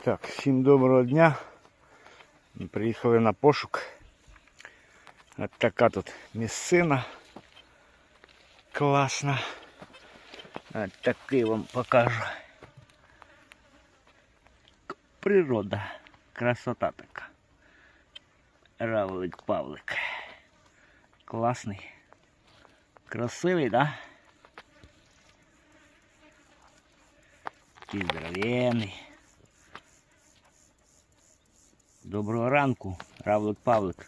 Так, всім доброго дня. Ми приїхали на пошук. От така тут місцина. Класна. От такий вам покажу. Природа. Красота така. Равлик Павлик. Класний. Красивий, да? Такий здоровенний. Доброго ранку, Равлик Павлик.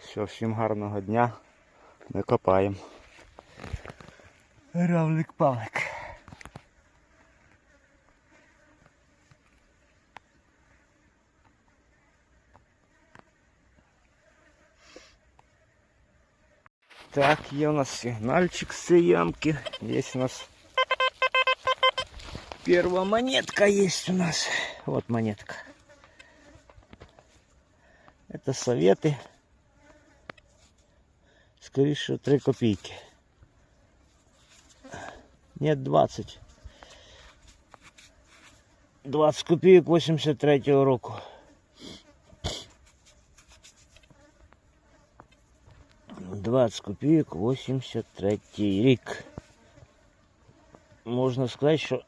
Все, всім гарного дня. Ми копаємо. Равлик Павлик. Так, є у нас сигнальчик з цієї ямки. Є у нас первая монетка есть у нас. Вот монетка. Это советы. Скоріше 3 копійки. Нет, 20. 20 копійок 83-го року. Двадцять копійок 83 рік. Можна сказати, що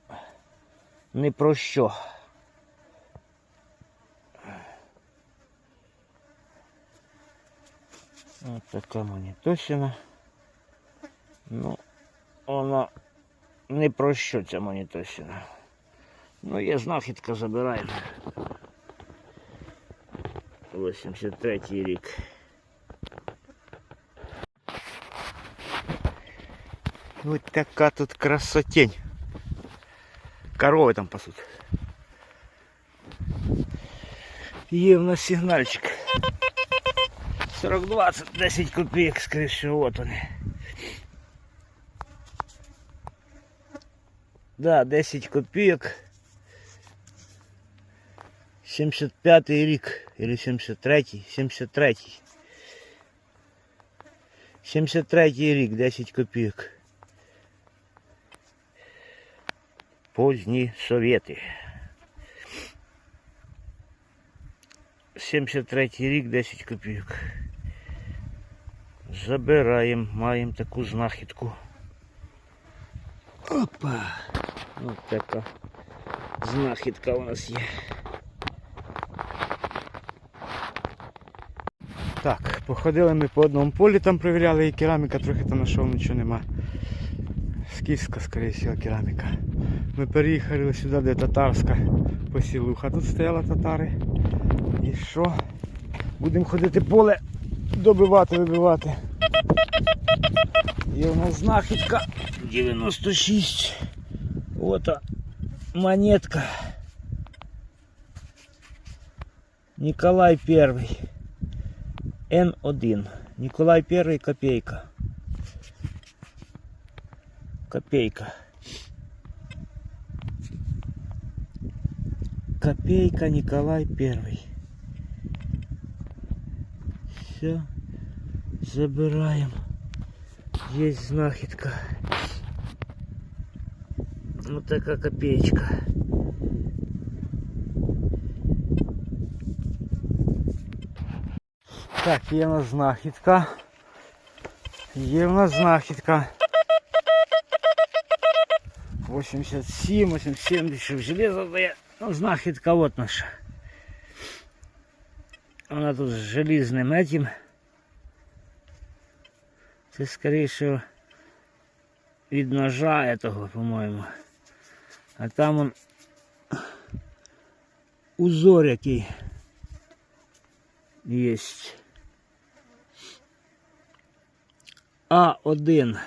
не про що. Ось така монітосина. Ну, вона не про що ця монітосина. Ну, є знахідка, забираємо. 83 рік. Ось така тут красотень. Корови там пасуть. Є в нас сигнальчик. 40-20, 10 копійок, скоріше, от вони. Да, 10 копійок. 75 рік, или 73, 73. 73 рік, 10 копійок. Поздні совєти. 73 рік, 10 копійок. Забираємо, маємо таку знахідку. Опа! Ось така знахідка у нас є. Так, походили ми по одному полі, там перевіряли і кераміка, трохи там знайшов, нічого нема. Скіфська, скоріше всього, кераміка. Ми переїхали сюди, де татарська посілуха. Тут стояла татари. І що? Будемо ходити поле, добивати, вибивати. Є у нас знахідка 96. От а, монетка. Николай Первый. Н1. Николай Первый копейка. Копейка. Копейка Николай Первый. Все. Забираем. Есть знахідка. Вот такая копеечка. Так, є в нас знахідка. Є в нас знахідка. 87, 87, дешев железо дає. Ну, знахідка от наша. Вона тут з желізним этим. Це скоріше від ножа этого, по-моєму. А там он узор який єсть. А1.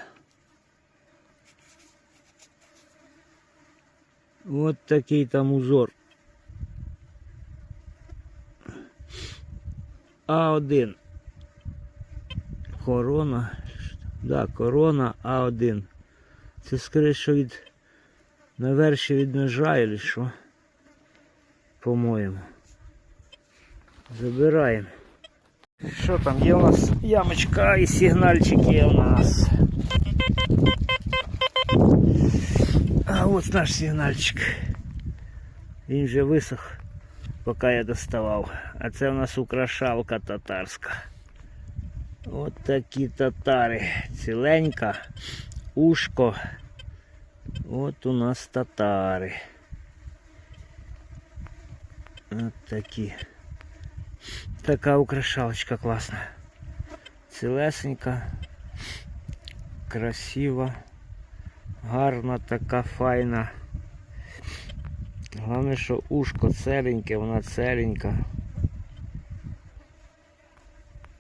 Вот такий там узор. А1. Корона. Да, корона А1. Це скоріше від наверші від ножа или що? По-моєму. Забираємо. Що там є у нас ямочка і сигнальчик є у нас. А ось наш сигнальчик. Він вже висох, поки я доставав. А це у нас украшалка татарська. От такі татари. Ціленька, ушко. От у нас татари. От такі. Така украшалочка класна. Цілесенька, красива, гарна, така файна. Головне, що ушко целеньке, вона целенька.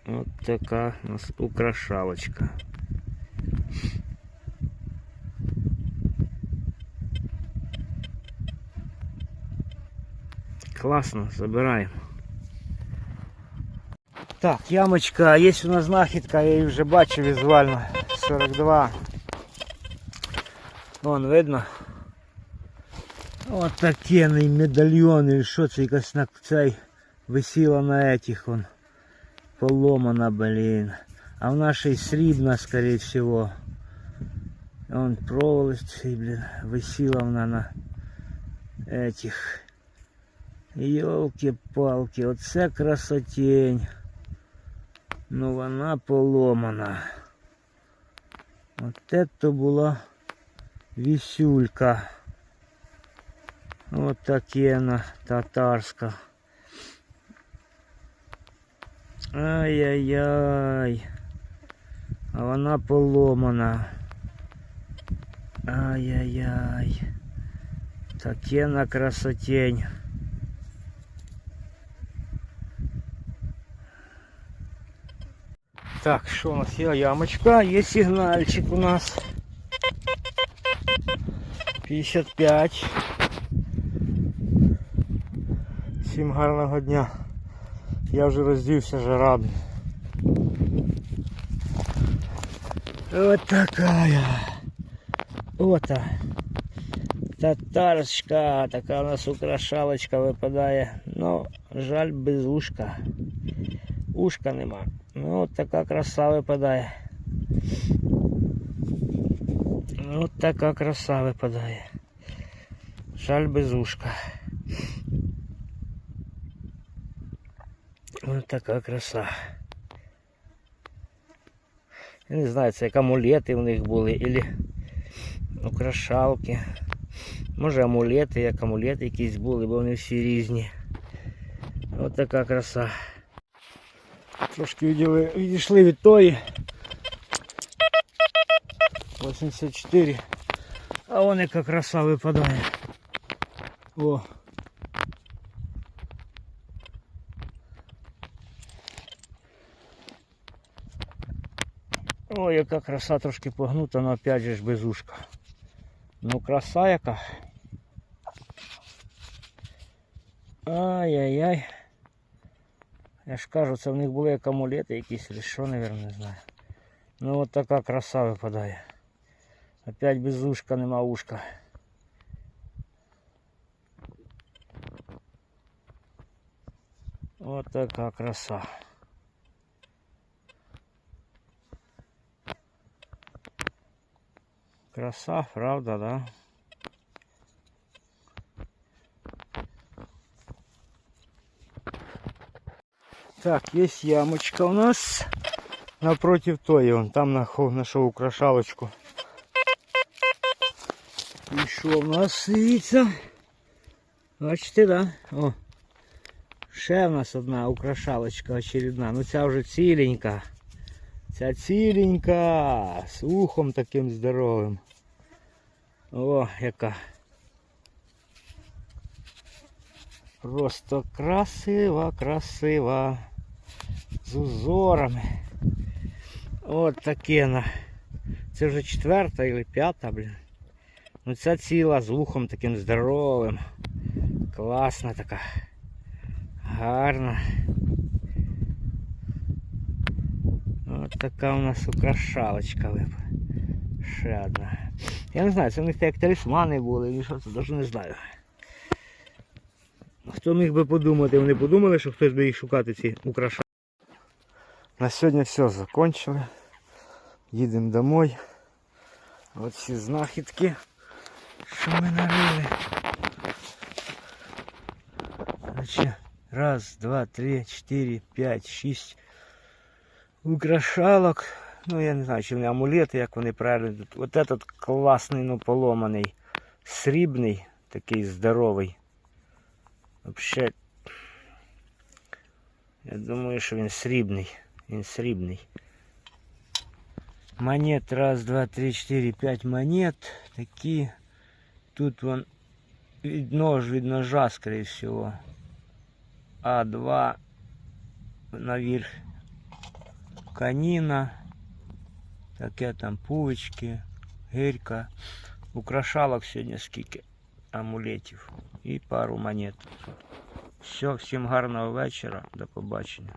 От така у нас украшалочка. Класно, забираємо. Так, ямочка, є у нас знахідка, я її вже бачив візуально. 42. Вон видно. От такий медальйон, і що це якась на цей висіла на этих он. Поломана, блін. А в нашей срібна, скорее всего. Он проволочці, блін, висіла вона на этих. Йолки-палки, оце красотень. Ну вона поломана. От це була вісюлька. От такена татарська. Ай-яй-яй. А вона поломана. Ай-яй-яй. Такена красотень. Так, що у нас є ямочка, є сигнальчик у нас. 55. Всім гарного дня. Я вже роздівся жарабний. Вот такая. Ота. Татарочка. Така у нас украшалочка випадає. Ну, жаль, без ушка. Ушка нема. Ну, от така краса випадає. От така краса випадає. Жаль без ушка. Ось така краса. Я не знаю, це як амулети в них були, або украшалки. Може амулети, як амулети якісь були, бо вони всі різні. Ось така краса. Трошки відійшли, відійшли від тої. 84. А вон яка краса випадає. О. Ой, яка краса трошки погнута, але опять же ж без ушка. Ну краса яка. Ай-яй-яй. Я ж кажу, це в них були як амулети якісь, чи що, мабуть, не знаю. Ну от така краса випадає. Опять без ушка нема ушка. От така краса. Краса, правда, да? Так, есть ямочка у нас. Напротив той, вон там нахо- нашел украшалочку. І що в нас дивіться? Бачите, да? О. Ще в нас одна украшалочка очередна. Ну ця вже ціленька. Ця ціленька. З ухом таким здоровим. О, яка. Просто красива, красива. З узорами. От таке на. Це вже четверта или п'ята, блін. Ну ця ціла з вухом таким здоровим. Класна така. Гарна. От така у нас украшалочка випа. Ще одна. Я не знаю, це в них як талісмани були, чи що це, навіть не знаю. Хто міг би подумати, вони подумали, що хтось би їх шукати ці украшалки. На сьогодні все закончили. Їдемо домой. От всі знахідки, що ми нарили. Значить, раз, два, три, чотири, п'ять, шість украшалок. Ну, я не знаю, чи вони амулети, як вони правильно тут. От этот класний, ну поломаний, срібний, такий здоровий. Вообще, я думаю, що він срібний. Він срібний. Монет раз, два, три, четыре, пять монет. Такі. Тут вон від нож від ножа, скорее всего. А2 наверх. Каніна. Таке там пувочки, гирька. Украшалок сьогодні скільки амулетів. І пару монет. Все, всім гарного вечора. До побачення.